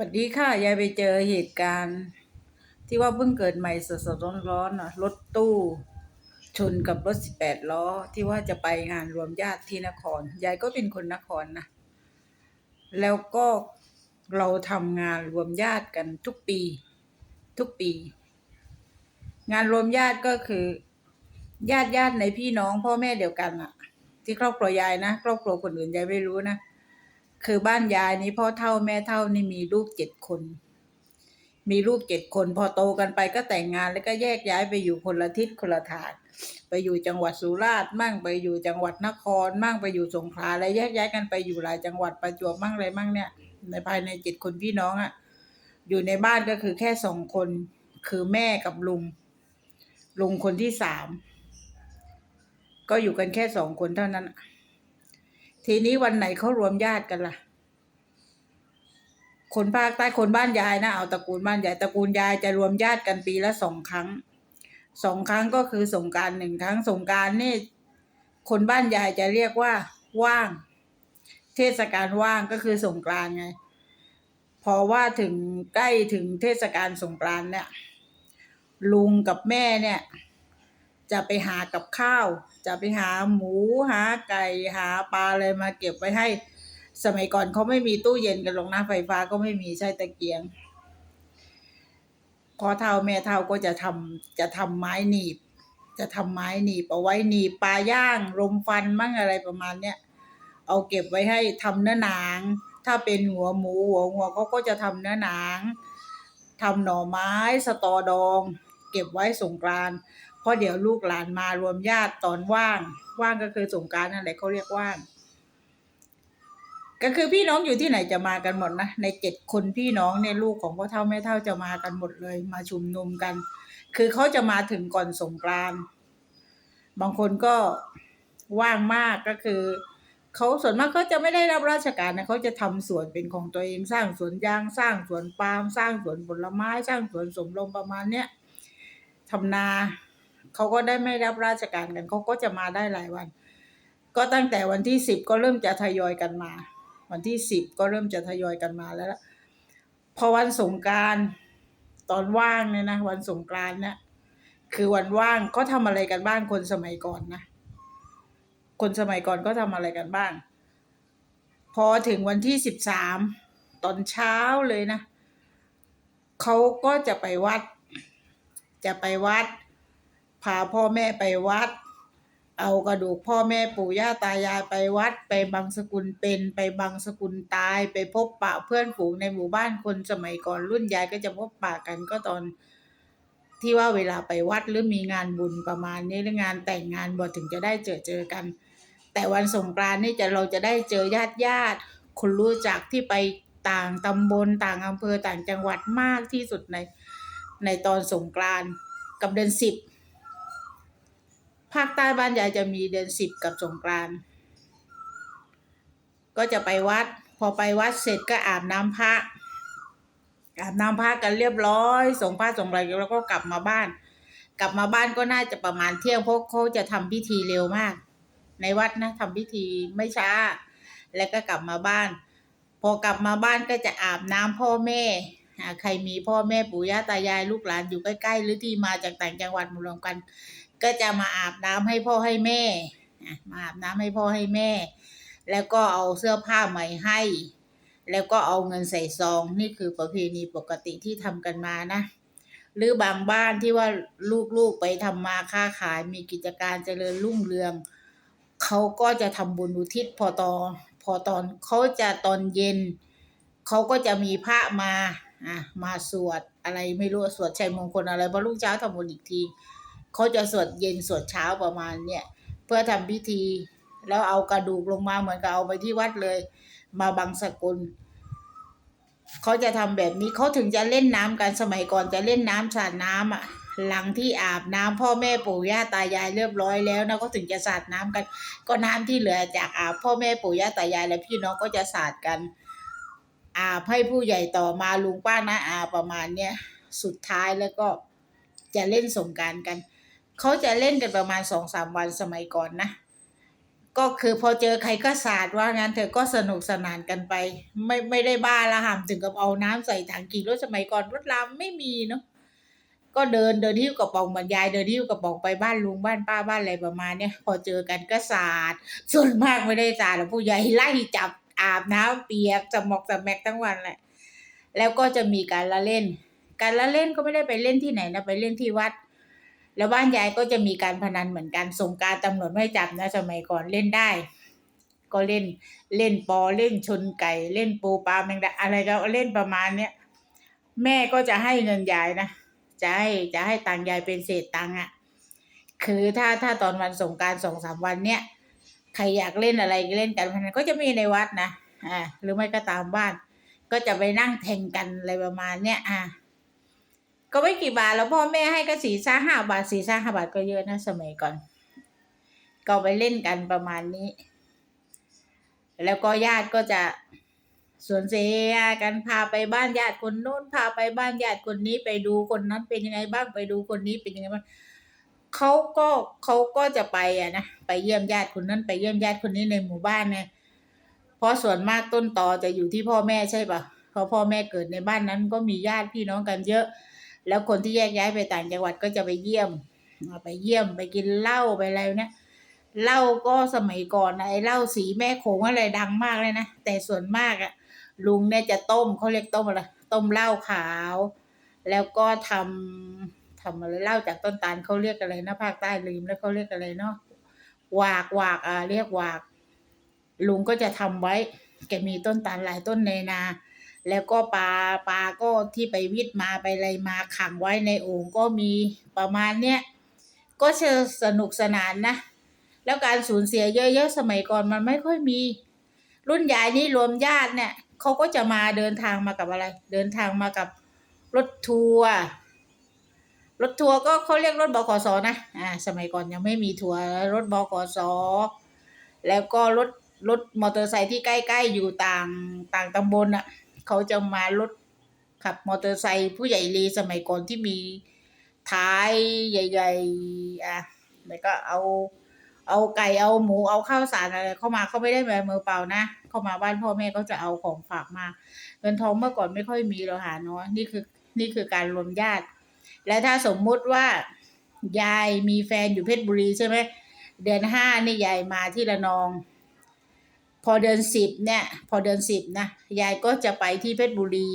สวัสดีค่ะยายไปเจอเหตุการณ์ ที่ว่าเพิ่งเกิดใหม่สดๆร้อนๆน่ะรถตู้ ชนกับรถสิบแปดล้อ ที่ว่าจะไปงานรวมญาติที่นครยายก็เป็นคนนครนะแล้วก็เราทำงานรวมญาติกันทุกปี ทุกปี งานรวมญาติก็คือ ญาติญาติในพี่น้องพ่อแม่เดียวกันอะที่ครอบครัวยายนะ ครอบครัวคนอื่นยายไม่รู้นะ คือบ้านยายนี้พ่อเท่าแม่เท่านี่มีลูกเจ็ดคน มีลูกเจ็ดคน พอโตกันไปก็แต่งงานแล้วก็แยกย้ายไปอยู่คนละทิศคนละทางไปอยู่จังหวัดสุราษฎร์มั่งไปอยู่จังหวัดนคร มั่งไปอยู่สงขลาอะไรแยกย้ายกันไปอยู่หลายจังหวัดประจวบมั่งอะไรมั่งเนี่ย ในภายในเจ็ดคนพี่น้องอะ่ะ อยู่ในบ้านก็คือแค่สองคน คือแม่กับลุงลุงคนที่สามก็อยู่กันแค่สองคนเท่านั้นอะ ทีนี้วันไหนเขารวมญาติกันล่ะ คนภาคใต้คนบ้านยายนะเอาตระกูลบ้านยายตระกูลยายจะรวมญาติกันปีละสองครั้งสองครั้งก็คือสงการหนึ่งครั้งสงการนี่คนบ้านยายจะเรียกว่า ว่าง เทศกาลว่างก็คือสงกรานไง พอว่าถึงใกล้ถึงเทศกาลสงกรานเนี่ย ลุงกับแม่เนี่ย จะไปหากับข้าว จะไปหาหมูหาไก่หาปลาอะไรมาเก็บไว้ให้ สมัยก่อนเขาไม่มีตู้เย็นกันหรอกนะไฟฟ้าก็ไม่มีใช้ตะเกียงพอเท่าแม่เท่าก็จะทำจะทำไม้หนีบ จะทำไม้หนีบเอาไว้หนีบปลาย่างรมฟันมั่งอะไรประมาณเนี้ยเอาเก็บไว้ให้ทำเนื้อหนัง ถ้าเป็นหัวหมูหัวงัวเขาก็จะทำเนื้อหนังทำหน่อไม้สตอดอง เก็บไว้สงกราน เพราะเดี๋ยวลูกหลานมารวมญาติตอนว่าง ว่างก็คือสงกานต์นั่นแหละเขาเรียกว่าง ก็คือพี่น้องอยู่ที่ไหนจะมากันหมดนะในเจ็ดคนพี่น้องเนี่ยลูกของพ่อเท่าแม่เท่าจะมากันหมดเลย มาชุมนุมกัน คือเขาจะมาถึงก่อนสงกรานบางคนก็ว่างมากก็คือเขาส่วนมากเขาจะไม่ได้รับราชการนะเขาจะทำสวนเป็นของตัวเองสร้างสวนยางสร้างสวนปาล์มสร้างสวนผลไม้ สร้างสวนสมรมประมาณเนี้ยทำนา เขาก็ได้ไม่รับราชการกันเขาก็จะมาได้หลายวัน ก็ตั้งแต่วันที่สิบก็เริ่มจะทยอยกันมา วันที่สิบก็เริ่มจะทยอยกันมาแล้วพอวันสงการตอนว่างเนี่ยนะวันสงกรานเนี่ยคือวันว่างก็ทำอะไรกันบ้างคนสมัยก่อนนะคนสมัยก่อนก็ทำอะไรกันบ้าง พอถึงวันที่สิบสามตอนเช้าเลยนะเขาก็จะไปวัด จะไปวัด พาพ่อแม่ไปวัด เอากระดูกพ่อแม่ปู่ย่าตายายไปวัด ไปบางสกุลเป็นไปบางสกุลตาย ไปพบปะเพื่อนฝูงในหมู่บ้านคนสมัยก่อนรุ่นยายก็จะพบปะกันก็ตอนที่ว่าเวลาไปวัดหรือมีงานบุญประมาณนี้หรืองานแต่งงานบ่ถึงจะได้เจอเจอกัน แต่วันสงกรานต์นี่จะเราจะได้เจอญาติญาติคนรู้จักที่ไปต่างตำบลต่างอำเภอต่างจังหวัดมากที่สุดในในตอนสงกรานต์กับเดือนสิบ ภาคใต้บ้านยายจะมีเดือนสิบกับสงกรานต์ก็จะไปวัด พอไปวัดเสร็จก็อาบน้ำพระ อาบน้ำพระกันเรียบร้อยส่งผ้าส่งอะไรแล้วก็กลับมาบ้าน กลับมาบ้านก็น่าจะประมาณเที่ยงเพราะเขาจะทำพิธีเร็วมาก ในวัดนะทำพิธีไม่ช้า แล้วก็กลับมาบ้าน พอกลับมาบ้านก็จะอาบน้ำพ่อแม่ ใครมีพ่อแม่ปู่ย่าตายายลูกหลานอยู่ใกล้ๆ หรือที่มาจากต่างจังหวัดมารวมกัน ก็จะมาอาบน้ำให้พ่อให้แม่มาอาบน้ำให้พ่อให้แม่ แล้วก็เอาเสื้อผ้าใหม่ให้ แล้วก็เอาเงินใส่ซองนี่คือประเพณีปกติที่ทำกันมานะ หรือบางบ้านที่ว่าลูกๆไปทำมาค้าขายมีกิจการเจริญรุ่งเรืองเขาก็จะทำบุญอุทิศพอตอนพอตอนเขาจะตอนเย็น เขาก็จะมีพระมา อะมาสวดอะไรไม่รู้สวดชัยมงคลอะไรพอลูกเช้าทำบุญอีกทีเขาจะสวดเย็นสวดเช้าประมาณเนี่ยเพื่อทำพิธี แล้วเอากระดูกลงมาเหมือนกับเอาไปที่วัดเลย มาบังสกุลเขาจะทำแบบนี้เขาถึงจะเล่นน้ำกันสมัยก่อนจะเล่นน้ำสาดน้ำอะหลังที่อาบน้ำพ่อแม่ปู่ย่าตายายเรียบร้อยแล้วนะก็ถึงจะสาดน้ำกัน ก็น้ำที่เหลือจากอาบพ่อแม่ปู่ย่าตายายและพี่น้องก็จะสาดกัน อาให้ผู้ใหญ่ต่อมาลุงป้านะอาประมาณเนี้ยสุดท้ายแล้วก็จะเล่นสงการกัน เขาจะเล่นกันประมาณสองสามวันสมัยก่อนนะ ก็คือพอเจอใครก็สาดว่างั้นเธอก็สนุกสนานกันไป ไม่ไม่ได้บ้าละหามถึงกับเอาน้ำใส่ถังกี่รถสมัยก่อนรถรามไม่มีเนาะก็เดินเดินหิ้วกระป๋องเหมือนยายเดินหิ้วกระป๋องไปบ้านลุงบ้านป้าบ้านอะไรประมาณเนี้ยพอเจอกันก็สาดส่วนมากไม่ได้สาดหรอกผู้ใหญ่ไล่จับ อาบน้ำเปียกจะหมอกจะแมกทั้งวันแหละ แล้วก็จะมีการละเล่น การละเล่นก็ไม่ได้ไปเล่นที่ไหนนะไปเล่นที่วัด แล้วบ้านยายก็จะมีการพนันเหมือนกันสงการตำรวจไม่จับนะสมัยก่อนเล่นได้ ก็เล่นเล่นปอเล่นชนไก่เล่นปูปลาแมงดาอะไรก็เล่นประมาณเนี้ยแม่ก็จะให้เงินยายนะจะให้จะให้ตังยายเป็นเศษตังค์อะ คือถ้าถ้าตอนวันสงการสองสามวันเนี้ย ใครอยากเล่นอะไรเล่นกันพนันก็จะมีในวัดนะอ่าหรือไม่ก็ตามบ้าน ก็จะไปนั่งแทงกันอะไรประมาณเนี้ยอ่าก็ไม่กี่บาทแล้วพ่อแม่ให้ก็สี่ซ่าห้าบาทสี่ซ่าห้าบาทก็เยอะนะสมัยก่อน ก็ไปเล่นกันประมาณนี้ แล้วก็ญาติก็จะสวนเสียกันพาไปบ้านญาติคนโน้นพาไปบ้านญาติคนนี้ไปดูคนนั้นเป็นยังไงบ้างไปดูคนนี้เป็นยังไงบ้าง เขาก็เขาก็จะไปอะนะไปเยี่ยมญาติคนนั้นไปเยี่ยมญาติคนนี้ในหมู่บ้านเนี่ยเพราะส่วนมากต้นตอจะอยู่ที่พ่อแม่ใช่ปะเพราะพ่อแม่เกิดในบ้านนั้นก็มีญาติพี่น้องกันเยอะ แล้วคนที่แยกย้ายไปต่างจังหวัดก็จะไปเยี่ยมอ่าไปเยี่ยมไปกินเหล้าไปอะไรเนี่ยเหล้าก็สมัยก่อนนะไอ้เหล้าสีแม่โขงอะไรดังมากเลยนะแต่ส่วนมากอะลุงเนี่ยจะต้มเขาเรียกต้มอะไรต้มเหล้าขาว แล้วก็ทำ ทำอะไรเล้าจากต้นตาลเขาเรียกอะไรนะภาคใต้ลืมแล้วเขาเรียกอะไรเนาะหวากหวากอ่าเรียกหวาก ลุงก็จะทำไว้ แกมีต้นตาลหลายต้นในนา แล้วก็ปลาปลาก็ที่ไปวิทย์มาไปอะไรมาขังไว้ในโอ่งก็มีประมาณเนี้ยก็เชสนุกสนานนะ แล้วการสูญเสียเยอะๆสมัยก่อนมันไม่ค่อยมี รุ่นยายนี่รวมญาติเนี่ยเขาก็จะมาเดินทางมากับอะไร เดินทางมากับรถทัวร์ รถทัวร์ก็เขาเรียกรถบขสนะ อ่า สมัยก่อนยังไม่มีทัวร์รถบขสแล้วก็รถรถมอเตอร์ไซค์ที่ใกล้ๆอยู่ต่างต่างตำบลอะเขาจะมารถขับมอเตอร์ไซค์ผู้ใหญ่ลีสมัยก่อนที่มีท้ายใหญ่ๆอะแล้วก็เอาเอาไก่เอาหมูเอาข้าวสารอะไรเข้ามาเขาไม่ได้แบบมือเปล่านะเข้ามาบ้านพ่อแม่ก็จะเอาของฝากมาเงินทองเมื่อก่อนไม่ค่อยมีเราหาเน้อยนี่คือนี่คือการรวมญาติ และถ้าสมมุติว่ายายมีแฟนอยู่เพชรบุรีใช่ไหมเดือนห้านี่ยายมาที่ระนอง พอเดือนสิบเนี่ย พอเดือนสิบนะยายก็จะไปที่เพชรบุรี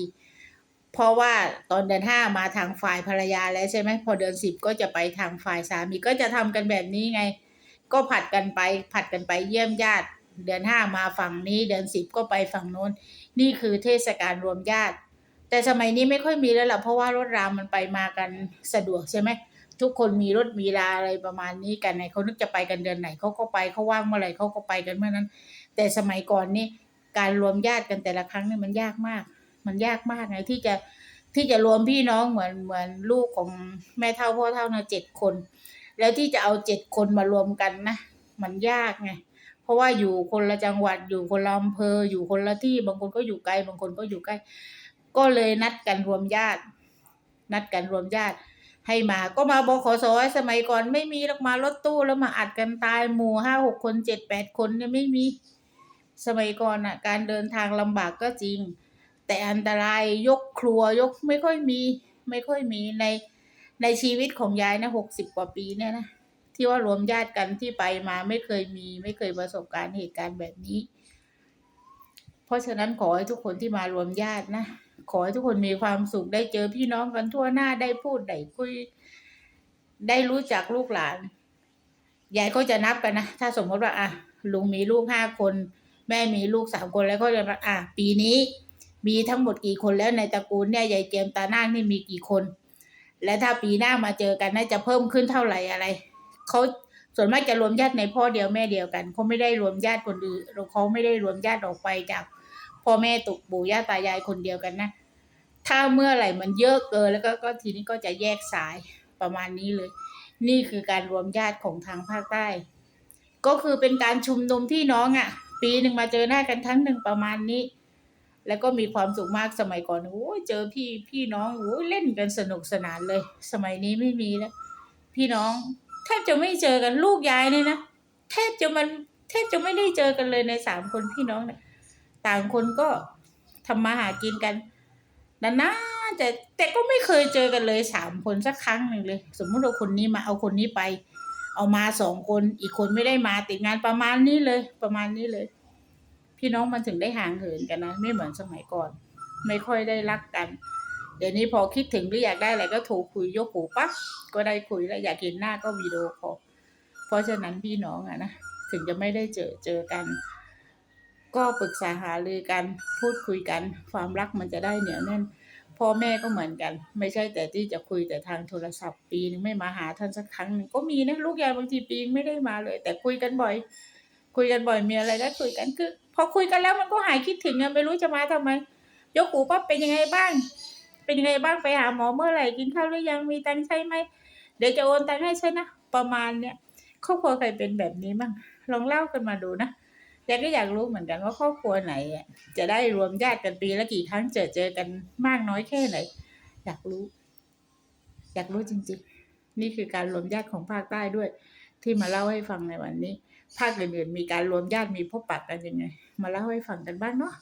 เพราะว่าตอนเดือนห้ามาทางฝ่ายภรรยาแล้วใช่ไหมพอเดือนสิบก็จะไปทางฝ่ายสามีก็จะทำกันแบบนี้ไง ก็ผัดกันไป ผัดกันไปเยี่ยมญาติ เดือนห้ามาฝั่งนี้ เดือนสิบก็ไปฝั่งโน้น นี่คือเทศกาลรวมญาติ แต่สมัยนี้ไม่ค่อยมีแล้วล่ะเพราะว่ารถรามมันไปมากันสะดวกใช่ไหมทุกคนมีรถมีลาอะไรประมาณนี้กันไหนเขานึกจะไปกันเดือนไหนเขาก็ไปเขาว่างเมื่อไหร่เขาก็ไปกันเมื่อนั้น แต่สมัยก่อนนี่การรวมญาติกันแต่ละครั้งนี่มันยากมาก มันยากมากไงที่จะที่จะรวมพี่น้องเหมือนเหมือนลูกของแม่เท่าพ่อเท่านะเจ็ดคน แล้วที่จะเอาเจ็ดคนมารวมกันนะมันยากไงเพราะว่าอยู่คนละจังหวัดอยู่คนละอำเภออยู่คนละที่บางคนก็อยู่ไกลบางคนก็อยู่ใกล้ ก็เลยนัดกันรวมญาติ นัดกันรวมญาติ ให้มาก็มาบขสสมัยก่อนไม่มีหรอกมารถตู้แล้วมาอัดกันตายหมู่ห้าหกคนเจ็ดแปดคนเนี่ยไม่มี สมัยก่อนอะ การเดินทางลำบากก็จริง แต่อันตรายยกครัวยกไม่ค่อยมี ไม่ค่อยมีในในชีวิตของยายนะหกสิบกว่าปีเนี่ยนะที่ว่ารวมญาติกันที่ไปมาไม่เคยมี ไม่เคยประสบการณ์เหตุการณ์แบบนี้ เพราะฉะนั้นขอให้ทุกคนที่มารวมญาตินะ ขอให้ทุกคนมีความสุขได้เจอพี่น้องกันทั่วหน้าได้พูดได้คุย ได้รู้จักลูกหลานยายก็จะนับกันนะถ้าสมมติว่าอะลุงมีลูกห้าคน แม่มีลูกสามคนแล้วก็จะอะปีนี้ มีทั้งหมดกี่คนแล้วในตระกูลเนี่ยยายเจียมตาหน้านี่มีกี่คน และถ้าปีหน้ามาเจอกันน่าจะเพิ่มขึ้นเท่าไหร่อะไรเขาส่วนมากจะรวมญาติในพ่อเดียวแม่เดียวกันเขาไม่ได้รวมญาติคนอื่นเขาไม่ได้รวมญาติออกไปจาก พ่อแม่ตุกปู่ย่าตายายคนเดียวกันนะ ถ้าเมื่อไหร่มันเยอะเกินแล้วก็ก็ทีนี้ก็จะแยกสายประมาณนี้เลย นี่คือการรวมญาติของทางภาคใต้ ก็คือเป็นการชุมนุมพี่น้องอะ่ะ ปีหนึ่งมาเจอหน้ากันครั้งหนึ่งประมาณนี้ แล้วก็มีความสุขมากสมัยก่อนโอ้เจอพี่พี่น้องโอ้เล่นกันสนุกสนานเลย สมัยนี้ไม่มีแล้วพี่น้องแทบจะไม่เจอกันลูกยายเนี่ยนะแทบจะมันแทบจะไม่ได้เจอกันเลยในสามคนพี่น้องเนี่ย ต่างคนก็ทำมาหากินกันนานๆแต่แต่ก็ไม่เคยเจอกันเลยสามคนสักครั้งหนึ่งเลย สมมุติว่าคนนี้มาเอาคนนี้ไป เอามาสองคนอีกคนไม่ได้มาติดงานประมาณนี้เลย ประมาณนี้เลย พี่น้องมันถึงได้ห่างเหินกันนะไม่เหมือนสมัยก่อน ไม่ค่อยได้รักกัน เดี๋ยวนี้พอคิดถึงหรืออยากได้อะไรก็โทรคุยยกหูปั๊บก็ได้คุยแล้วอยากเห็นหน้าก็วิดีโอคอลเพราะฉะนั้นพี่น้องอะนะถึงจะไม่ได้เจอเจอกัน ก็ปรึกษาหารือกันพูดคุยกัน ความรักมันจะได้เหนียวแน่นพ่อแม่ก็เหมือนกัน ไม่ใช่แต่ที่จะคุยแต่ทางโทรศัพท์ปีนึงไม่มาหาท่านสักครั้งหนึ่งก็มีนะลูกยายบางทีปีไม่ได้มาเลย แต่คุยกันบ่อย คุยกันบ่อยมีอะไรก็คุยกันคือ พอคุยกันแล้วมันก็หายคิดถึงอะไม่รู้จะมาทำไม ยกหูปั๊บเป็นยังไงบ้าง เป็นยังไงบ้างไปหาหมอเมื่อไหร่กินข้าวหรือยังมีตังค์ใช้ไหมเดี๋ยวจะโอนตังค์ให้ใช่นะประมาณเนี้ยครอบครัวใครเป็นแบบนี้บ้างลองเล่ากันมาดูนะ ยายก็อยากรู้เหมือนกันว่าครอบครัวไหนจะได้รวมญาติกันปีละกี่ครั้งเจอเจอกันมากน้อยแค่ไหน อยากรู้ อยากรู้จริงๆ นี่คือการรวมญาติของภาคใต้ด้วย ที่มาเล่าให้ฟังในวันนี้ ภาคอื่นๆมีการรวมญาติมีพบปะกันยังไง มาเล่าให้ฟังกันบ้างเนาะ